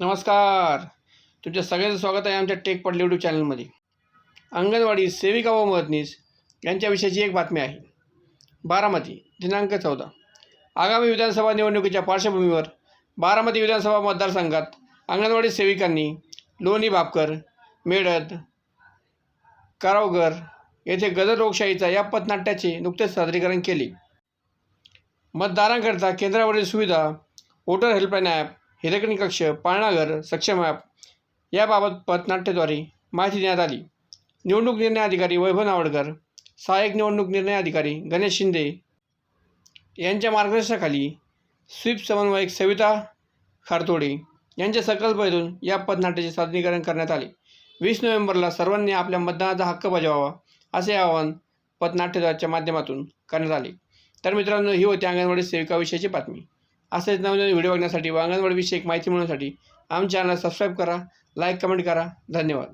नमस्कार. तुमच्या सगळ्यांचं स्वागत आहे आमच्या टेक पडले यूट्यूब चॅनलमध्ये. अंगणवाडी सेविका व मदतनीस यांच्याविषयीची एक बातमी आहे. बारामती दिनांक चौदा. आगामी विधानसभा निवडणुकीच्या पार्श्वभूमीवर बारामती विधानसभा मतदारसंघात अंगणवाडी सेविकांनी लोणी भापकर मेडद कारावगर येथे गजर लोकशाहीचा या पथनाट्याचे नुकतेच सादरीकरण केले. मतदारांकरता केंद्रावरील सुविधा वोटर हेल्पलाईन ॲप हिरकणी कक्ष पाळणाघर सक्षम ॲप याबाबत पथनाट्यद्वारे माहिती देण्यात आली. निवडणूक निर्णय अधिकारी वैभव नावडकर सहाय्यक निवडणूक निर्णय अधिकारी गणेश शिंदे यांच्या मार्गदर्शनाखाली स्वीप समन्वयक सविता खारतोडे यांच्या संकल्पनेतून या पथनाट्याचे सादरीकरण करण्यात आले. वीस नोव्हेंबरला सर्वांनी आपल्या मतदानाचा हक्क बजावावा असे आवाहन पथनाट्यद्वाराच्या माध्यमातून करण्यात आले. तर मित्रांनो ही होती अंगणवाडी सेविकाविषयीची बातमी. असेच नवनवीन म्हणजे व्हिडिओ बघण्यासाठी व अंगणवाडीविषयी माहिती मिळवण्यासाठी आमच्या चॅनल सबस्क्राईब करा लाईक कमेंट करा. धन्यवाद.